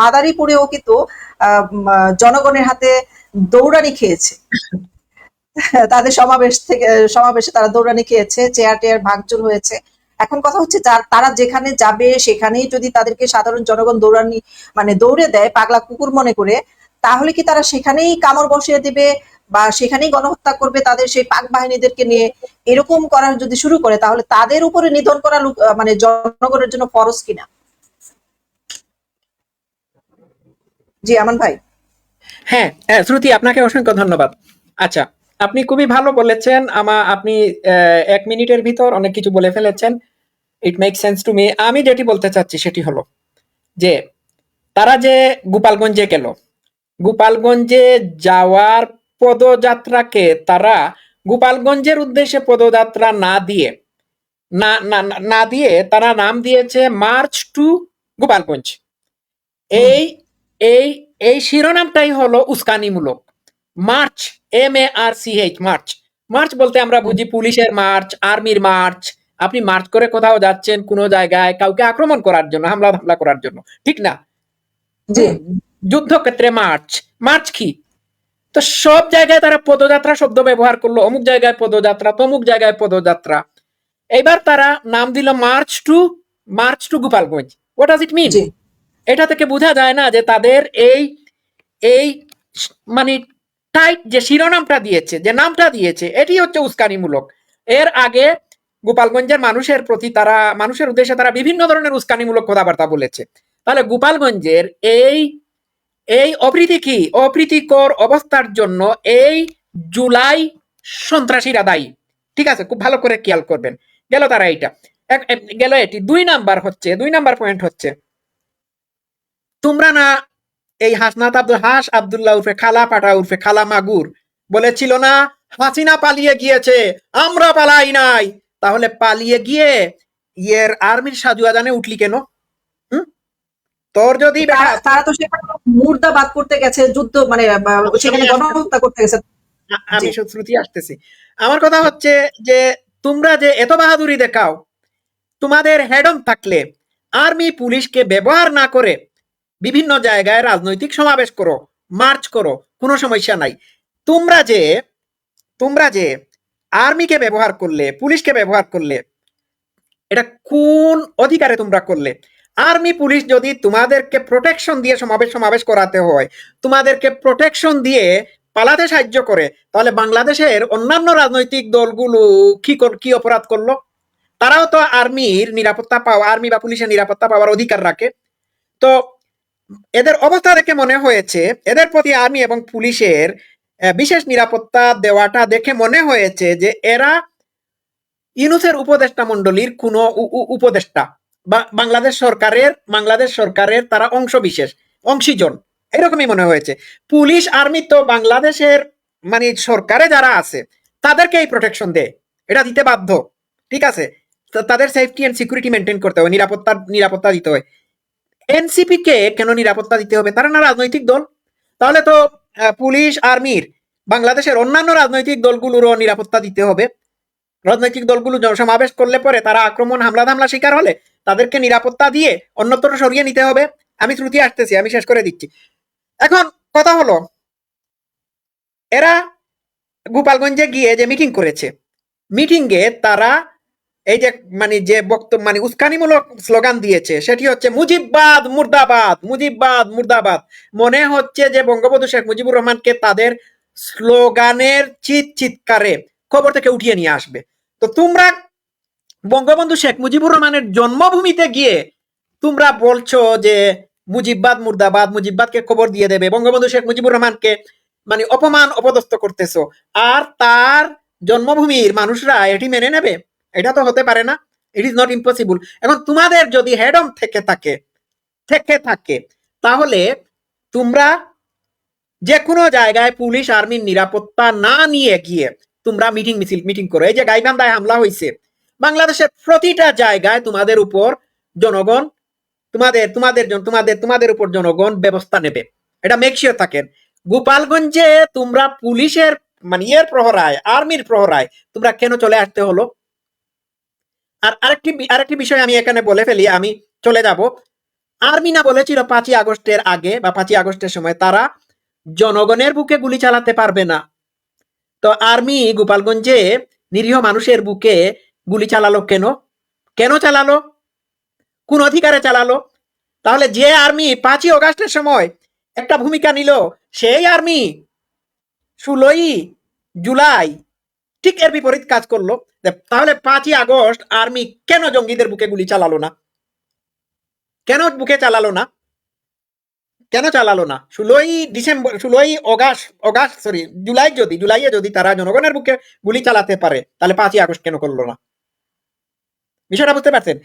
মাদারীপুরেও কিন্তু জনগণের হাতে দৌড়ানি খেয়েছে। তাদের সমাবেশ থেকে, সমাবেশে তারা দৌড়ানি খেয়েছে, চেয়ার টেয়ার ভাঙচুর হয়েছে। এখন কথা হচ্ছে তারা যেখানে যাবে সেখানেই যদি তাদেরকে সাধারণ জনগণ দৌড়ানি মানে দৌড়ে দেয় পাগলা কুকুর মনে করে, তাহলে কি তারা সেখানেই কামড় বসিয়ে দিবে বা সেখানেই গণহত্যা করবে তাদের সেই পাক বাহিনীদেরকে নিয়ে? এরকম করার যদি শুরু করে, তাহলে তাদের উপরে নিধন করা মানে জনগণের জন্য ফরজ কিনা? জি আমান ভাই। হ্যাঁ হ্যাঁ, শ্রুতি আপনাকে অসংখ্য ধন্যবাদ। আচ্ছা আপনি খুবই ভালো বলেছেন আমা আপনি এক মিনিটের ভিতর অনেক কিছু বলে ফেলেছেন। It make sense to me আমি যেটি বলতে চাচ্ছি সেটি হলো যে তারা যে গোপালগঞ্জে গেল গোপালগঞ্জে যাওয়ার পদযাত্রাকে তারা গোপালগঞ্জের উদ্দেশ্যে পদযাত্রা না দিয়ে না না দিয়ে তারা নাম দিয়েছে মার্চ টু গোপালগঞ্জ। এই এই এই শিরোনামটাই হলো উস্কানিমূলক। March M A R C H march. March বলতে আমরা বুঝি পুলিশের মার্চ আর্মির মার্চ। আপনি মার্চ করে কোথাও যাচ্ছেন কোনো জায়গায় কাউকে আক্রমণ করার জন্য হামলা হামলা করার জন্য ঠিক না? যুদ্ধক্ষেত্রে মার্চ। মার্চ কি? তো সব জায়গায় তারা পদযাত্রা শব্দ ব্যবহার করল অমুক জায়গায় পদযাত্রা তমুক জায়গায় পদযাত্রা। এবার তারা নাম দিল march to march to Gopalganj. What does it mean এটা থেকে বোঝা যায় না যে তাদের এই এই মানে টাইট যে শিরোনামটা দিয়েছে, যে নামটা দিয়েছে, এটি হচ্ছে উস্কানিমূলক। এর আগে গোপালগঞ্জের মানুষের প্রতি তারা, মানুষের উদ্দেশ্যে তারা বিভিন্ন ধরনের উস্কানিমূলক কথাবার্তা বলেছে। তাহলে গোপালগঞ্জের এই এই অপ্রীতি কি অপ্রীতিকর অবস্থার জন্য এই জুলাই সন্ত্রাসীরা দায়ী। ঠিক আছে? খুব ভালো করে খেয়াল করবেন। গেল তারা এইটা। গেল এটি। দুই নাম্বার হচ্ছে, দুই নাম্বার পয়েন্ট হচ্ছে তোমরা না এই হাসনাত আব্দুল হাস আব্দুল্লাহ উর্ফে খালা পাটা উর্ফে খালা মাগুর বলেছিল না হাসিনা পালিয়ে গিয়েছে আমরা পালাই নাই। তাহলে পালিয়ে গিয়ে ইয়ের আর্মির সাজু আজানে উঠলি কেন? তোর যদি তারা- তো সেখানে মুর্দাবাদ করতে গেছে যুদ্ধ মানে সেখানে গণহত্যা করতে গেছে। আমি। শ্রুতি আসতেছি। আমার কথা হচ্ছে যে তোমরা যে এত বাহাদুরি দেখাও তোমাদের হেডন থাকলে আর্মি পুলিশকে ব্যবহার না করে বিভিন্ন জায়গায় রাজনৈতিক সমাবেশ করো মার্চ করো, কোনো সমস্যা নাই। তোমরা যে তোমরা যে আর্মিকে ব্যবহার করলে পুলিশকে ব্যবহার করলে, এটা কোন অধিকারে তোমরা করলে? আর্মি পুলিশ যদি তোমাদেরকে প্রোটেকশন দিয়ে সমাবেশ সমাবেশ করাতে হয়, তোমাদেরকে প্রোটেকশন দিয়ে পালাতে সাহায্য করে, তাহলে বাংলাদেশের অন্যান্য রাজনৈতিক দলগুলো কি কি অপরাধ করল? তারাও তো আর্মির নিরাপত্তা পাওয়া আর্মি বা পুলিশের নিরাপত্তা পাওয়ার অধিকার রাখে। তো এদের অবস্থা দেখে মনে হয়েছে, এদের প্রতি আর্মি এবং পুলিশের বিশেষ নিরাপত্তা দেওয়াটা দেখে মনে হয়েছে যে এরা ইউনুসের উপদেষ্টা মণ্ডলীর কোনো উপদেষ্টা বাংলাদেশ সরকারের বাংলাদেশ সরকারের তারা অংশ বিশেষ অংশীজন, এরকমই মনে হয়েছে। পুলিশ, আর্মি তো বাংলাদেশের মানে সরকারে যারা আছে, তাদেরকে এই প্রোটেকশন দেয়, এটা দিতে বাধ্য, ঠিক আছে? তাদের সেফটি এন্ড সিকিউরিটি মেনটেন করতে হয়, নিরাপত্তা নিরাপত্তা দিতে হয়। এনসিপি কে কেন নিরাপত্তা দিতে হবে? তারা না রাজনৈতিক দল। তাহলে তো পুলিশ, আর্মির, বাংলাদেশের অন্যান্য রাজনৈতিক দলগুলোরও নিরাপত্তা দিতে হবে। রাজনৈতিক দলগুলো সমাবেশ করলে পরে তারা আক্রমণ, হামলা, ধামলা শিকার হলে তাদেরকে নিরাপত্তা দিয়ে অন্যত্র সরিয়ে নিতে হবে। আমি শ্রুতি আসতেছি, আমি শেষ করে দিচ্ছি। এখন কথা হলো, এরা গোপালগঞ্জে গিয়ে যে মিটিং করেছে, মিটিংয়ে তারা এই যে মানে যে বক্তব্য মানে উস্কানিমূলক স্লোগান দিয়েছে, সেটি হচ্ছে মুজিববাদ মুর্দাবাদ মুজিববাদ মুর্দাবাদ। মনে হচ্ছে যে বঙ্গবন্ধু শেখ মুজিবুর রহমানকে তাদের স্লোগানের চিৎ চিৎকারে খবর থেকে উঠিয়ে নিয়ে আসবে। তো তোমরা বঙ্গবন্ধু শেখ মুজিবুর রহমানের জন্মভূমিতে গিয়ে তোমরা বলছো যে মুজিববাদ মুর্দাবাদ, মুজিববাদকে খবর দিয়ে দেবে, বঙ্গবন্ধু শেখ মুজিবুর রহমানকে মানে অপমান, অপদস্থ করতেছো। আর তার জন্মভূমির মানুষরা এটি মেনে নেবে? এটা তো হতে পারে না। ইট ইজ নট ইম্পসিবল এখন তোমাদের যদি হেডম থেকে থাকে থেকে থাকে, তাহলে তোমরা যে কোনো জায়গায় পুলিশ, আর্মির নিরাপত্তা না নিয়ে গিয়ে তোমরা মিটিং মিছিল মিটিং করো। এই যে গাইবান্ধায় হামলা হয়েছে বাংলাদেশের প্রতিটা জায়গায় তোমাদের উপর জনগণ, তোমাদের তোমাদের তোমাদের তোমাদের উপর জনগণ ব্যবস্থা নেবে। এটা মেক শিওর থাকেন। গোপালগঞ্জে তোমরা পুলিশের মানে ইয়ের প্রহরায়, আর্মির প্রহরায় তোমরা কেন চলে আসতে হলো? আর আরেকটি আরেকটি বিষয় আমি এখানে বলে ফেলি, আমি চলে যাব। আর্মি না বলেছিল পাঁচই আগস্টের আগে বা পাঁচই আগস্টের সময় তারা জনগণের বুকে গুলি চালাতে পারবে না। তো আর্মি গোপালগঞ্জে নিরীহ মানুষের বুকে গুলি চালালো কেন? কেন চালালো? কোন অধিকারে চালালো? তাহলে যে আর্মি পাঁচই অগাস্টের সময় একটা ভূমিকা নিল, সেই আর্মি ষোলোই জুলাই ঠিক এর বিপরীত কাজ করল। তাহলে পাঁচই আগস্ট আর্মি কেন জঙ্গিদের বুকে গুলি চালালো না? কেন বুকে চালালো না? কেন চালালো না? ষোলোই ডিসেম্বর, ষোলোই অগাস্ট অগাস্ট সরি জুলাই যদি, জুলাইয়ে যদি তারা জনগণের বুকে গুলি চালাতে পারে, তাহলে পাঁচই আগস্ট কেন করল না? বিষয়টা বুঝতে পারছেন?